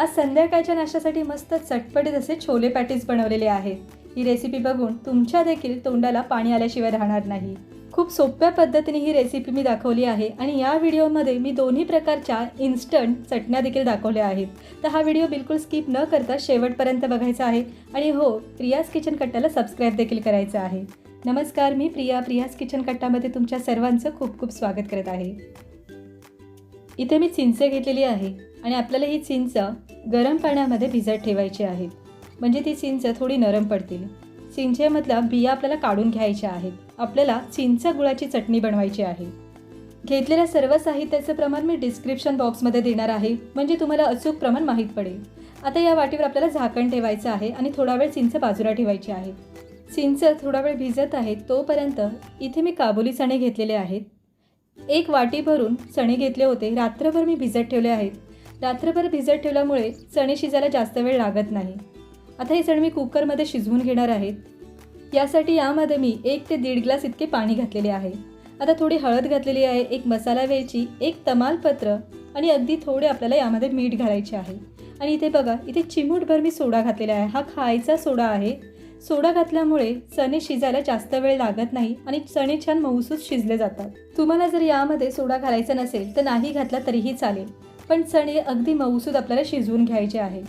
आज संध्याकाळच्या नाश्त्यासाठी मस्त चटपटीत असे छोले पॅटीज बनवलेले आहेत. ही रेसिपी बघून तुमच्या देखील तोंडाला पाणी आल्याशिवाय राहणार नाही. खूप सोप्या पद्धतीने ही रेसिपी मी दाखवली आहे आणि या व्हिडिओमध्ये मी दोन्ही प्रकारच्या इन्स्टंट चटण्या देखील दाखवल्या आहेत. तर हा व्हिडिओ बिलकुल स्किप न करता शेवटपर्यंत बघायचा आहे आणि हो प्रियास किचन कट्ट्याला सबस्क्राईब देखील करायचं आहे. नमस्कार मी प्रिया. प्रियास किचन कट्टामध्ये तुमच्या सर्वांचं खूप खूप स्वागत करत आहे. इथे मी चिंच घेतलेली आहे. आणि आपल्याला ही चिंच गरम पाण्यामध्ये भिजत ठेवायची आहेत म्हणजे ती चिंच थोडी नरम पडतील. चिंचेमधला बिया आपल्याला काढून घ्यायच्या आहेत. आपल्याला चिंच गुळाची चटणी बनवायची आहे. घेतलेल्या सर्व साहित्याचं प्रमाण मी डिस्क्रिप्शन बॉक्समध्ये देणार आहे. म्हणजे तुम्हाला अचूक प्रमाण माहीत पडेल. आता या वाटीवर आपल्याला झाकण ठेवायचं आहे आणि थोडा वेळ चिंच बाजूला ठेवायची आहे. चिंच थोडा वेळ भिजत आहे तोपर्यंत इथे मी काबुली चणे घेतलेले आहेत. एक वाटी भरून चणे घेतले होते. रात्रभर मी भिजत ठेवले आहेत. रात्रभर भिजत ठेवल्यामुळे चणे शिजायला जास्त वेळ लागत नाही. आता हे चणे मी कुकरमध्ये शिजवून घेणार आहेत यासाठी यामध्ये मी एक ते दीड ग्लास इतके पाणी घातलेले आहे. आता थोडी हळद घातलेली आहे एक मसाला वेलची एक तमालपत्र आणि अगदी थोडे आपल्याला यामध्ये मीठ घालायचे आहे. आणि इथे बघा इथे चिमूटभर मी सोडा घातलेला आहे. हा खायचा सोडा आहे. सोडा घातल्यामुळे चणे शिजायला जास्त वेळ लागत नाही आणि चणे छान मऊसूस शिजले जातात. तुम्हाला जर यामध्ये सोडा घालायचा नसेल तर नाही घातला तरीही चालेल. पण चणे अगदी मऊसूद आपल्याला शिजवून घ्यायचे आहे.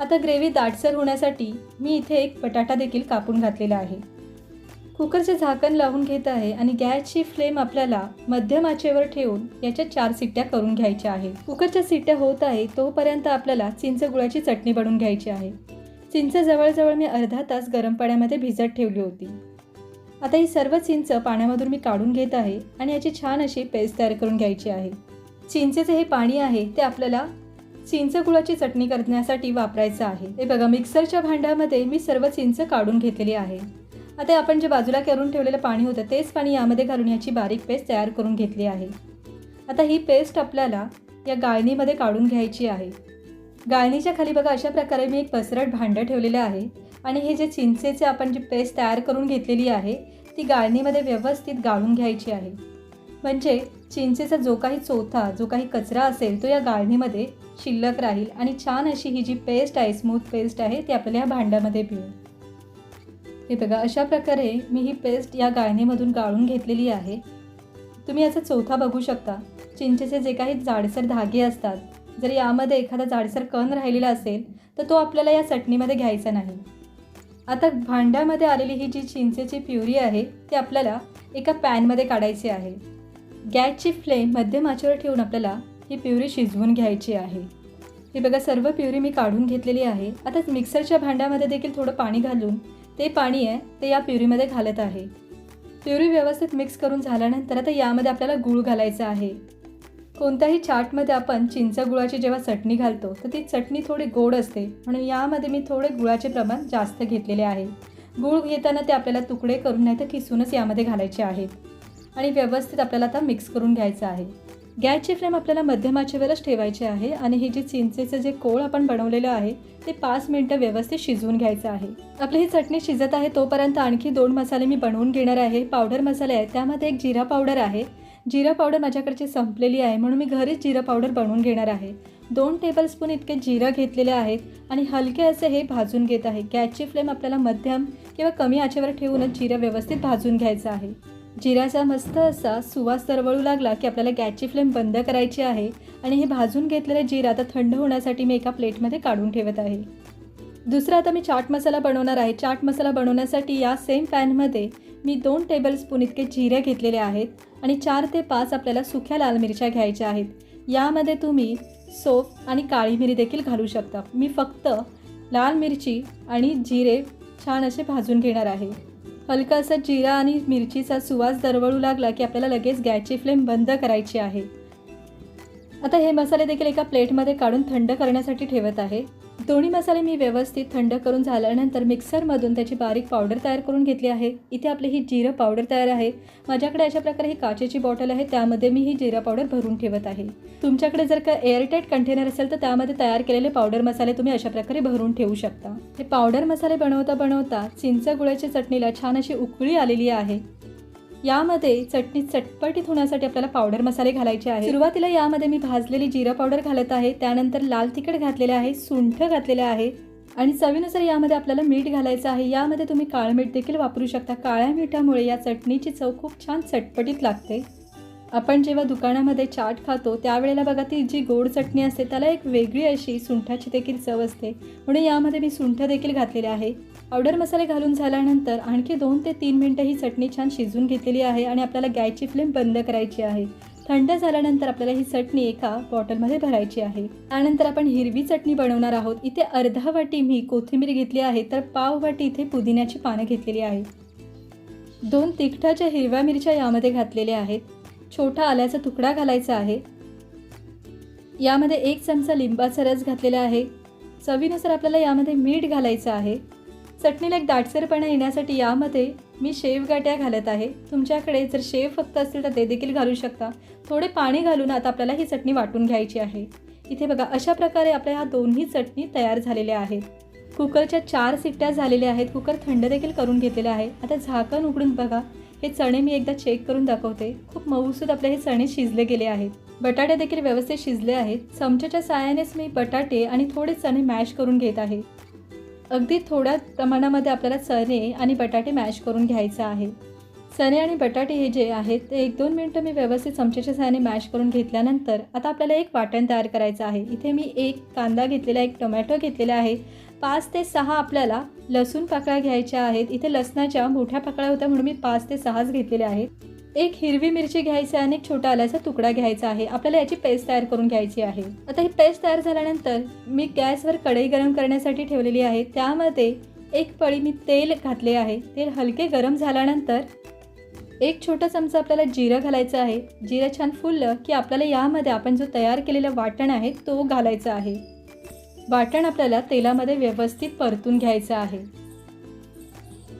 आता ग्रेव्ही दाटसर होण्यासाठी मी इथे एक बटाटा देखील कापून घातलेला आहे. कुकरचे झाकण लावून घेत आहे आणि गॅसची फ्लेम आपल्याला मध्यम आचेवर ठेवून याच्या चार सिट्ट्या करून घ्यायच्या आहे. कुकरच्या सिट्ट्या होत आहे तोपर्यंत आपल्याला चिंच गुळाची चटणी बनवून घ्यायची आहे. चिंच जवळजवळ मी अर्धा तास गरम पाण्यामध्ये भिजत ठेवली होती. आता ही सर्व चिंच पाण्यामधून मी काढून घेत आहे आणि याची छान अशी पेस्ट तयार करून घ्यायची आहे. चिंचेचे हे पाणी आहे ते आपल्याला चिंच गुळाची चटणी करण्यासाठी वापरायचं आहे. हे बघा मिक्सरच्या भांड्यामध्ये मी सर्व चिंच काढून घेतलेली आहे. आता आपण जे बाजूला करून ठेवलेलं पाणी होतं तेच पाणी यामध्ये घालून याची बारीक पेस्ट तयार करून घेतली आहे. आता ही पेस्ट आपल्याला या गाळणीमध्ये काढून घ्यायची आहे. गाळणीच्या खाली बघा अशा प्रकारे मी एक पसरट भांडं ठेवलेलं आहे आणि हे जे चिंचेचे आपण जी पेस्ट तयार करून घेतलेली आहे ती गाळणीमध्ये व्यवस्थित गाळून घ्यायची आहे. म्हणजे चिंचेचा जो काही चोथा जो काही कचरा असेल तो या गाळणीमध्ये शिल्लक राहील आणि छान अशी ही जी पेस्ट आहे स्मूथ पेस्ट आहे ती आपल्याला या भांड्यामध्ये पिळेल हे बघा अशा प्रकारे मी ही पेस्ट या गाळणीमधून गाळून घेतलेली आहे. तुम्ही याचा चोथा बघू शकता. चिंचेचे जे काही जाडसर धागे असतात जर यामध्ये एखादा जाडसर कण राहिलेला असेल तर तो आपल्याला या चटणीमध्ये घ्यायचा नाही. आता भांड्यामध्ये आलेली ही जी चिंचेची प्युरी आहे ती आपल्याला एका पॅनमध्ये काढायची आहे. गॅसची फ्लेम मध्यम आचेवर ठेवून आपल्याला ही प्युरी शिजवून घ्यायची आहे. हे बघा सर्व प्युरी मी काढून घेतलेली आहे. आता मिक्सरच्या भांड्यामध्ये देखील थोडं पाणी घालून ते पाणी आहे ते या प्युरीमध्ये घालत आहे. प्युरी व्यवस्थित मिक्स करून झाल्यानंतर आता यामध्ये आपल्याला गूळ घालायचा आहे. कोणत्याही चाटमध्ये आपण चिंच गुळाची जेव्हा चटणी घालतो तर ती चटणी थोडी गोड असते. म्हणून यामध्ये मी थोडे गुळाचे प्रमाण जास्त घेतलेले आहे. गूळ घेताना ते आपल्याला तुकडे करून नाही तर किसूनच यामध्ये घालायचे आहेत आणि व्यवस्थित आपल्याला आता मिक्स करून घ्यायचं आहे. गॅसची फ्लेम आपल्याला मध्यम आचेवरच ठेवायची आहे आणि हे जे चिंचेचं जे कोळ आपण बनवलेलं आहे ते पाच मिनटं व्यवस्थित शिजवून घ्यायचं आहे. आपली ही चटणी शिजत आहे तोपर्यंत आणखी दोन मसाले मी बनवून घेणार आहे. पावडर मसाले आहेत त्यामध्ये एक जिरा पावडर आहे. जिरा पावडर माझ्याकडची संपलेली आहे म्हणून मी घरीच जिरा पावडर बनवून घेणार आहे. दोन टेबलस्पून इतके जिरं घेतलेले आहेत आणि हलके असे हे भाजून घेत आहे. गॅसची फ्लेम आपल्याला मध्यम किंवा कमी आचेवर ठेवूनच जिरं व्यवस्थित भाजून घ्यायचं आहे. जिऱ्याचा मस्त असा सुवास तरवळू लागला की आपल्याला गॅसची फ्लेम बंद करायची आहे आणि हे भाजून घेतलेले जिरं आता थंड होण्यासाठी मी एका प्लेटमध्ये काढून ठेवत आहे. दुसरा आता मी चाट मसाला बनवणार आहे. चाट मसाला बनवण्यासाठी या सेम पॅनमध्ये मी दोन टेबलस्पून इतके जिरे घेतलेले आहेत आणि चार ते पाच आपल्याला सुक्या लाल मिरच्या घ्यायच्या आहेत. यामध्ये तुम्ही सोप आणि काळी मिरी देखील घालू शकता. मी फक्त लाल मिरची आणि जिरे छान असे भाजून घेणार आहे. हलका असा जिरा आणि मिरचीचा सुवास दरवळू लागला की आपल्याला लगेच गॅसची फ्लेम बंद करायची आहे. आता हे मसाले देखील एका प्लेटमध्ये काढून थंड करण्यासाठी ठेवत आहे. दोन्ही मसाले मी व्यवस्थित थंड करून झाल्यानंतर मिक्सरमधून त्याची बारीक पावडर तयार करून घेतली आहे. इथे आपली ही जिरं पावडर तयार आहे. माझ्याकडे अशा प्रकारे ही काचेची बॉटल आहे त्यामध्ये मी ही जिरा पावडर भरून ठेवत आहे. तुमच्याकडे जर का एअरटाईट कंटेनर असेल तर त्यामध्ये तयार केलेले पावडर मसाले तुम्ही अशा प्रकारे भरून ठेवू शकता. हे पावडर मसाले बनवता बनवता चिंच गुळाच्या चटणीला छान अशी उकळी आलेली आहे. यामध्ये चटणी चटपटीत होण्यासाठी आपल्याला पावडर मसाले घालायचे आहे सुरुवातीला यामध्ये मी भाजलेली जिरा पावडर घालत आहे. त्यानंतर लाल तिखट घातलेले आहे सुंठ घातलेले आहे आणि चवीनुसार यामध्ये आपल्याला मीठ घालायचं आहे. यामध्ये तुम्ही काळं मीठ देखील वापरू शकता. काळ्या मिठामुळे या चटणीची चव खूप छान चटपटीत लागते. आपण जेव्हा दुकानामध्ये चाट खातो त्यावेळेला बघा ती जी गोड चटणी असते त्याला एक वेगळी अशी सुंठाची देखील चव असते. म्हणून यामध्ये मी सुंठ देखील घातलेले आहे. पावडर मसाले घालून झाल्यानंतर आणखी दोन ते तीन मिनटं ही चटणी छान शिजून घेतलेली आहे आणि आपल्याला गॅसची फ्लेम बंद करायची आहे. थंड झाल्यानंतर आपल्याला ही चटणी एका बॉटलमध्ये भरायची आहे. त्यानंतर आपण हिरवी चटणी बनवणार आहोत. इथे अर्धा वाटी मी कोथिंबीर घेतली आहे तर पाव वाटी इथे पुदिन्याची पानं घेतलेली आहे. दोन तिखटाच्या हिरव्या मिरच्या यामध्ये घातलेल्या आहेत. छोटा आल्याचा तुकडा घालायचा आहे. यामध्ये एक चमचा लिंबाचा रस घातलेला आहे. चवीनुसार आपल्याला यामध्ये मीठ घालायचं आहे. चटणीला एक दाटसरपणा येण्यासाठी यामध्ये मी शेवगाट्या घालत आहे. तुमच्याकडे जर शेव फक्त असतील तर ते देखील घालू शकता. थोडे पाणी घालून आता आपल्याला ही चटणी वाटून घ्यायची आहे. इथे बघा अशा प्रकारे आपल्या ह्या दोन्ही चटणी तयार झालेल्या आहेत. कुकरच्या चार सिट्ट्या झालेल्या आहेत. कुकर थंड देखील करून घेतलेला आहे. आता झाकण उघडून बघा. हे चणे मी एकदा चेक करून दाखवते. खूप मऊसूद आपले हे चणे शिजले गेले आहेत. बटाटे देखील व्यवस्थित शिजले आहेत. चमच्याच्या साहाय्यानेच मी बटाटे आणि थोडे चणे मॅश करून घेत आहे. अगदी थोड्या प्रमाणामध्ये आपल्याला चणे आणि बटाटे मॅश करून घ्यायचं आहे. चणे आणि बटाटे हे जे आहेत ते एक दोन मिनटं मी व्यवस्थित चमच्याच्या सहाय्याने मॅश करून घेतल्यानंतर आता आपल्याला एक वाटण तयार करायचं आहे. इथे मी एक कांदा घेतलेला एक टोमॅटो घेतलेला आहे. पाच ते सहा आपल्याला लसूण पाकळ्या घ्यायच्या आहेत. इथे लसणाच्या मोठ्या पाकळ्या होत्या म्हणून मी पाच ते सहाच घेतलेल्या आहेत. एक हिरवी मिरची घ्यायची आहे आणि एक छोटा आल्याचा तुकडा घ्यायचा आहे. आपल्याला याची पेस्ट तयार करून घ्यायची आहे. आता ही पेस्ट तयार झाल्यानंतर मी गॅसवर कढई गरम करण्यासाठी ठेवलेली आहे. त्यामध्ये एक पळी मी तेल घातले आहे. तेल हलके गरम झाल्यानंतर एक छोटा चमचा आपल्याला जिरं घालायचं आहे. जिरं छान फुललं की आपल्याला यामध्ये आपण जो तयार केलेला वाटण आहे तो घालायचा आहे. वाटण आपल्याला तेलामध्ये व्यवस्थित परतून घ्यायचं आहे.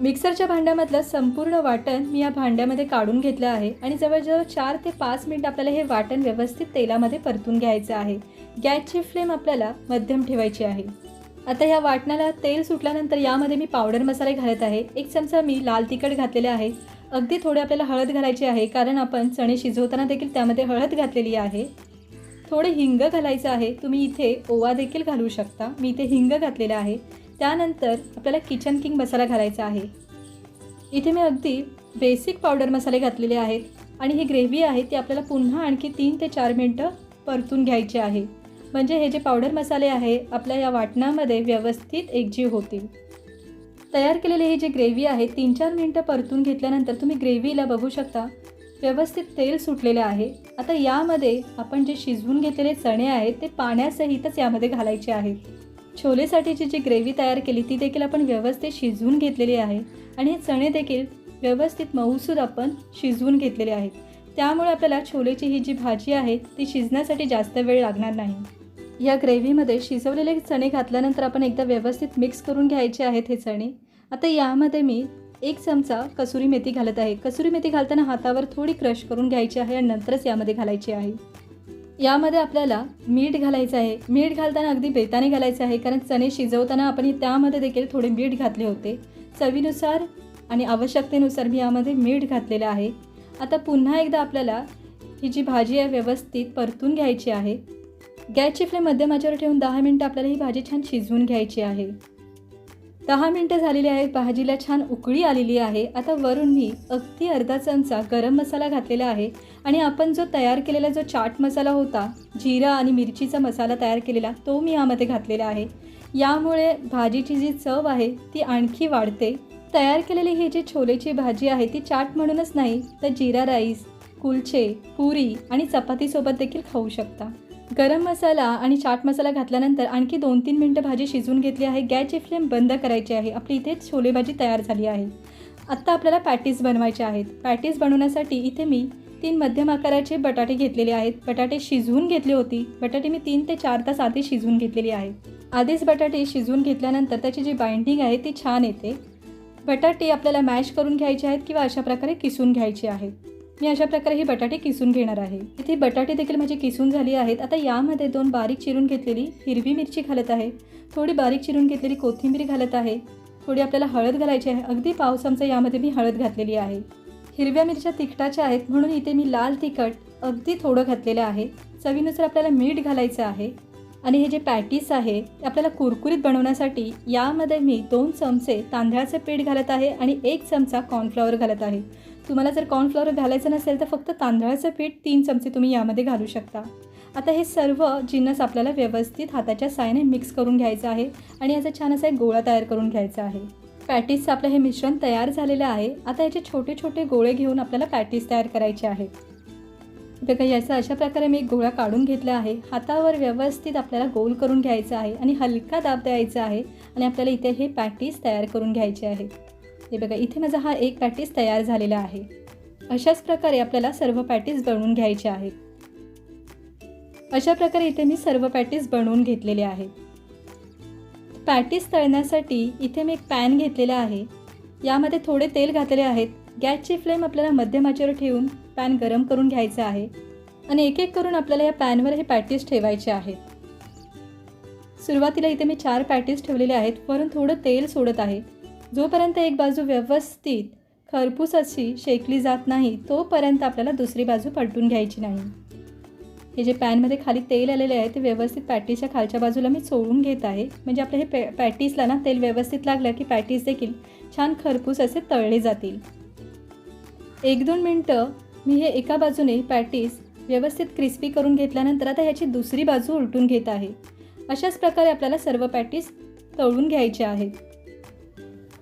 मिक्सरच्या भांड्यामधलं संपूर्ण वाटण मी या भांड्यामध्ये काढून घेतलं आहे आणि जवळजवळ चार ते पाच मिनिट आपल्याला हे वाटण व्यवस्थित तेलामध्ये परतून घ्यायचं आहे. गॅसची फ्लेम आपल्याला मध्यम ठेवायची आहे. आता ह्या वाटणाला तेल सुटल्यानंतर यामध्ये मी पावडर मसाले घालत आहे. एक चमचा मी लाल तिखट घातलेले आहे. अगदी थोडे आपल्याला हळद घालायची आहे कारण आपण चणे शिजवताना देखील त्यामध्ये हळद घातलेली आहे. थोडे हिंग घालायचं आहे. तुम्ही इथे ओवा देखील घालू शकता. मी इथे हिंग घातलेलं आहे. त्यानंतर आपल्याला किचन किंग मसाला घालायचा आहे. इथे मी अगदी बेसिक पावडर मसाले घातलेले आहेत. आणि ही ग्रेव्ही आहे ती आपल्याला पुन्हा आणखी तीन ते चार मिनटं परतून घ्यायची आहे. म्हणजे हे जे पावडर मसाले आहे आपल्या या वाटणामध्ये व्यवस्थित एकजीव होतील. तयार केलेली ही जी ग्रेव्ही आहे तीन चार मिनटं परतून घेतल्यानंतर तुम्ही ग्रेव्हीला बघू शकता. व्यवस्थित तेल सुटलेलं आहे. आता यामध्ये आपण जे शिजवून घेतलेले चणे आहेत ते पाण्यासहितच यामध्ये घालायचे आहेत. छोलेसाठीची जी ग्रेव्ही तयार केली ती देखील आपण व्यवस्थित शिजवून घेतलेली आहे आणि हे चणे देखील व्यवस्थित मऊसूद आपण शिजवून घेतलेले आहेत. त्यामुळे आपल्याला छोलेची ही जी भाजी आहे ती शिजण्यासाठी जास्त वेळ लागणार नाही. या ग्रेव्हीमध्ये शिजवलेले चणे घातल्यानंतर आपण एकदा व्यवस्थित मिक्स करून घ्यायचे आहेत हे चणे. आता यामध्ये मी एक चमचा कसुरी मेथी घालत आहे. कसुरी मेथी घालताना हातावर थोडी क्रश करून घ्यायची आहे आणि नंतरच यामध्ये घालायची आहे. यामध्ये आपल्याला मीठ घालायचं आहे. मीठ घालताना अगदी बेताने घालायचं आहे कारण चणे शिजवताना आपण त्यामध्ये देखील थोडे मीठ घातले होते. चवीनुसार आणि आवश्यकतेनुसार मी यामध्ये मीठ घातलेलं आहे. आता पुन्हा एकदा आपल्याला ही जी भाजी आहे व्यवस्थित परतून घ्यायची आहे. गॅसची फ्लेम मध्यमाच्यावर ठेवून दहा मिनटं आपल्याला ही भाजी छान शिजवून घ्यायची आहे. दहा मिनटं झालेली आहेत भाजीला छान उकळी आलेली आहे. आता वरून मी अगदी अर्धा चमचा गरम मसाला घातलेला आहे आणि आपण जो तयार केलेला जो चाट मसाला होता जिरा आणि मिरचीचा मसाला तयार केलेला तो मी यामध्ये घातलेला आहे. यामुळे भाजीची जी चव आहे ती आणखी वाढते. तयार केलेली ही जी छोलेची भाजी आहे ती चाट म्हणूनच नाही तर जिरा राईस कुलचे पुरी आणि चपातीसोबत देखील खाऊ शकता. गरम मसाला आणि चाट मसाला घातल्यानंतर आणखी दोन तीन मिनटं भाजी शिजवून घेतली आहे. गॅसची फ्लेम बंद करायची आहे. आपली इथे छोले भाजी तयार झाली आहे. आत्ता आपल्याला पॅटीस बनवायचे आहेत. पॅटीस बनवण्यासाठी इथे मी तीन मध्यम आकाराचे बटाटे घेतलेले आहेत. बटाटे शिजवून घेतली होती. बटाटे मी तीन ते चार तास आधी शिजवून घेतलेली आहे आधीच बटाटे शिजवून घेतल्यानंतर त्याची जी बाइंडिंग आहे ती छान येते. बटाटे आपल्याला मॅश करून घ्यायचे आहेत किंवा अशा प्रकारे किसून घ्यायचे आहेत. मी अशा प्रकारे हे बटाटे किसून घेणार आहे. इथे बटाटे देखील माझी किसून झाली आहेत. आता यामध्ये दोन बारीक चिरून घेतलेली हिरवी मिरची घालत आहे. थोडी बारीक चिरून घेतलेली कोथिंबीर घालत आहे. थोडी आपल्याला हळद घालायची आहे. अगदी पाव चमचा यामध्ये मी हळद घातलेली आहे. हिरव्या मिरच्या तिखटाच्या आहेत. म्हणून इथे मी लाल तिखट अगदी थोडं घातलेलं आहे. चवीनुसार आपल्याला मीठ घालायचं आहे. आणि हे जे पॅटीस आहे ते आपल्याला कुरकुरीत बनवण्यासाठी यामध्ये मी दोन चमचे तांदळाचे पीठ घालत आहे आणि एक चमचा कॉर्नफ्लॉवर घालत आहे. तुम्हाला जर कॉर्नफ्लॉवर घालायचं नसेल तर फक्त तांदळाचं पीठ तीन चमचे तुम्ही यामध्ये घालू शकता. आता हे सर्व जिन्नस आपल्याला व्यवस्थित हाताच्या सायने मिक्स करून घ्यायचं आहे आणि याचा छान असा एक गोळा तयार करून घ्यायचा आहे. पॅटीसचं आपलं हे मिश्रण तयार झालेलं आहे. आता याचे छोटे छोटे गोळे घेऊन आपल्याला पॅटीस तयार करायचे आहेत बघा याचा अशा प्रकारे मी एक गोळा काढून घेतला आहे. हातावर व्यवस्थित आपल्याला गोल करून घ्यायचा आहे आणि हलका दाब द्यायचा आहे आणि आपल्याला इथे हे पॅटीस तयार करून घ्यायचे आहे. हे बघा इथे माझा हा एक पॅटीस तयार झालेला आहे. अशाच प्रकारे आपल्याला सर्व पॅटीस बनवून घ्यायचे आहेत अशा प्रकारे इथे मी सर्व पॅटीस बनवून घेतलेले आहेत पॅटीस तळण्यासाठी इथे मी एक पॅन घेतलेला आहे. यामध्ये थोडे तेल घातलेले आहेत. गॅसची फ्लेम आपल्याला मध्यमाचेवर ठेवून पॅन गरम करून घ्यायचा आहे आणि एक एक करून आपल्याला या पॅनवर हे पॅटीस ठेवायचे आहेत. सुरुवातीला इथे मी चार पॅटीस ठेवलेले आहेत वरून थोडं तेल सोडत आहे. जोपर्यंत एक बाजू व्यवस्थित खरपूस अशी शेकली जात नाही तोपर्यंत आपल्याला दुसरी बाजू पलटून घ्यायची नाही. हे जे पॅनमध्ये खाली तेल आलेले आहे ते व्यवस्थित पॅटीसच्या खालच्या बाजूला मी सोडून घेत आहे. म्हणजे आपलं हे पॅ पॅटीसला ना तेल व्यवस्थित लागलं की पॅटीस देखील छान खरपूस असे तळले जातील. एक दोन मिनटं मी हे एका बाजूने पॅटीस व्यवस्थित क्रिस्पी करून घेतल्यानंतर आता ह्याची दुसरी बाजू उलटून घेत आहे. अशाच प्रकारे आपल्याला सर्व पॅटीस तळून घ्यायचे आहेत.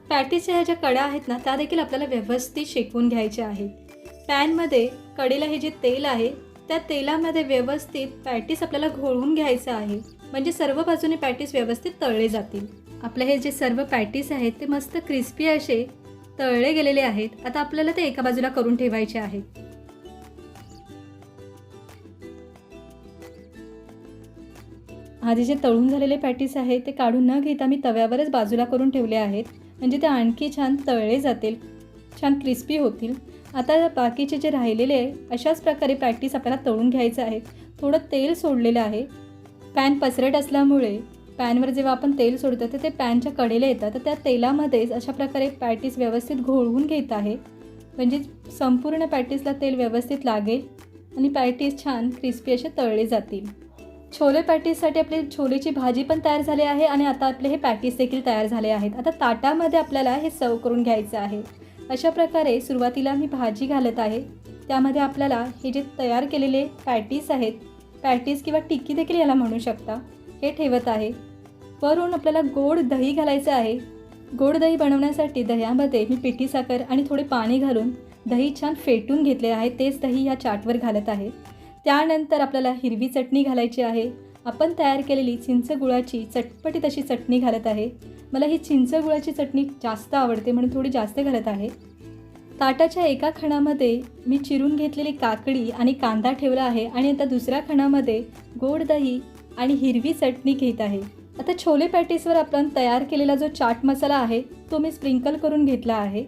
पॅटीसच्या ह्या ज्या कड्या आहेत ना त्या देखील आपल्याला व्यवस्थित शेकवून घ्यायच्या आहेत. पॅनमध्ये कडेला हे जे तेल आहे त्या तेलामध्ये व्यवस्थित पॅटीस आपल्याला घोळवून घ्यायचं आहे. म्हणजे सर्व बाजूने पॅटीस व्यवस्थित तळले जातील. आपले हे जे सर्व पॅटीस आहेत ते मस्त क्रिस्पी असे तळले गेलेले आहेत. आता आपल्याला ते एका बाजूला करून ठेवायचे आहेत. आधी जे तळून झालेले पॅटीस आहेत ते काढून न घेता मी तव्यावरच बाजूला करून ठेवले आहेत. म्हणजे ते आणखी छान तळले जातील छान क्रिस्पी होतील. आता बाकीचे जे राहिलेले आहे अशाच प्रकारे पॅटीस आपल्याला तळून घ्यायचं आहे थोडं तेल सोडलेलं आहे. पॅन पसरट असल्यामुळे पॅनवर जेव्हा आपण तेल सोडतो तर ते पॅनच्या कडेला येतात. तर त्या तेलामध्येच अशा प्रकारे पॅटीस व्यवस्थित घोळवून घेत आहे. म्हणजे संपूर्ण पॅटीसला तेल व्यवस्थित लागेल आणि पॅटीस छान क्रिस्पी असे तळले जातील. छोले पॅटीससाठी आपली छोलेची भाजी पण तयार झाली आहे आणि आता आपले हे पॅटीस देखील तयार झाले आहेत. आता ताटामध्ये आपल्याला हे सर्व करून घ्यायचं आहे. अशा प्रकारे सुरुवातीला मी भाजी घालत आहे. त्यामध्ये आपल्याला हे जे तयार केलेले पॅटीस आहेत पॅटीस किंवा टिक्की देखील याला म्हणू शकता हे ठेवत आहे. वरून आपल्याला गोड दही घालायचं आहे. गोड दही बनवण्यासाठी दह्यामध्ये मी पिठी साखर आणि थोडे पाणी घालून दही छान फेटून घेतले आहे. तेच दही या चाटवर घालत आहे. त्यानंतर आपल्याला हिरवी चटणी घालायची आहे. आपण तयार केलेली चिंच गुळाची चटपटीत अशी चटणी घालत आहे. मला ही चिंच गुळाची चटणी जास्त आवडते म्हणून थोडी जास्त घालत आहे. ताटाच्या एका खणामध्ये मी चिरून घेतलेली काकडी आणि कांदा ठेवला आहे आणि आता दुसऱ्या खणामध्ये गोड दही आणि हिरवी चटणी घेत आहे. आता छोले पॅटीसवर आपण तयार केलेला जो चाट मसाला आहे तो मी स्प्रिंकल करून घेतला आहे.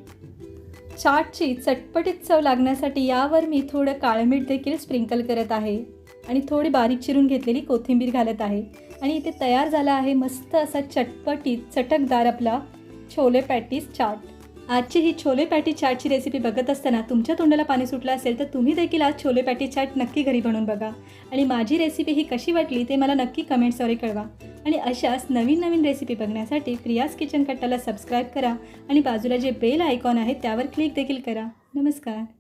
चाटची चटपटीत चव लागण्यासाठी यावर मी थोडं काळमीठ देखील स्प्रिंकल करत आहे. आणि थोडी बारीक चिरून घेतलेली कोथिंबीर घालत आहे. आणि इथे तयार झाला आहे मस्त असा चटपटीत चटकदार आपला छोले पॅटीस चाट. आजची ही छोले पॅटी चाटची रेसिपी बघत असताना तुमच्या तोंडाला पाणी सुटलं असेल तर तुम्ही देखील आज छोले पॅटी चाट नक्की घरी बनवून बघा. आणि माझी रेसिपी ही कशी वाटली ते मला नक्की कमेंट्सद्वारे कळवा. आणि अशाच नवीन नवीन रेसिपी बघण्यासाठी प्रियास किचन कट्टाला सबस्क्राईब करा. आणि बाजूला जे बेल आयकॉन आहे त्यावर क्लिक देखील करा. नमस्कार.